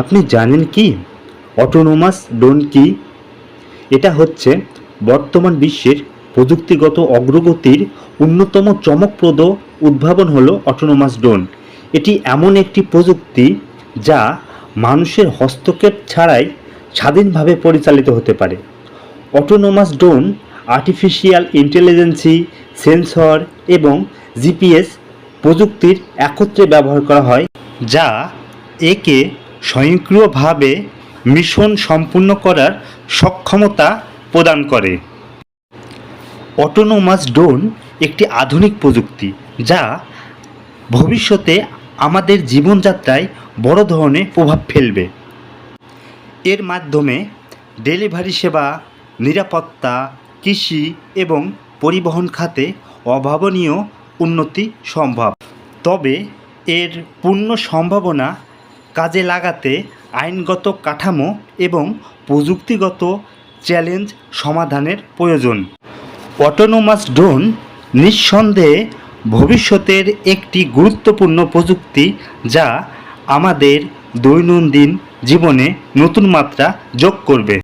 আপনি জানেন কি? অটোনোমাস ড্রোন কি এটা হচ্ছে বর্তমান বিশ্বের প্রযুক্তিগত অগ্রগতির অন্যতম চমকপ্রদ উদ্ভাবন হলো অটোনোমাস ড্রোন এটি এমন একটি প্রযুক্তি যা মানুষের হস্তক্ষেপ ছাড়াই স্বাধীনভাবে পরিচালিত হতে পারে। Autonomous drone artificial intelligence sensor এবং জিপিএস প্রযুক্তির একত্রে ব্যবহার করা হয়, যা একে স্বয়ংক্রিয়ভাবে মিশন সম্পূর্ণ করার সক্ষমতা প্রদান করে। অটোনোমাস ড্রোন একটি আধুনিক প্রযুক্তি যা ভবিষ্যতে আমাদের জীবনযাত্রায় বড় ধরনের প্রভাব ফেলবে। এর মাধ্যমে ডেলিভারি সেবা, নিরাপত্তা, কৃষি এবং পরিবহন খাতে অভাবনীয় উন্নতি সম্ভব। তবে এর পূর্ণ সম্ভাবনা কাজে লাগাতে আইনগত কাঠামো এবং প্রযুক্তিগত চ্যালেঞ্জ সমাধানের প্রয়োজন। অটোনোমাস ড্রোন নিঃসন্দেহে ভবিষ্যতের একটি গুরুত্বপূর্ণ প্রযুক্তি যা আমাদের দৈনন্দিন জীবনে নতুন মাত্রা যোগ করবে।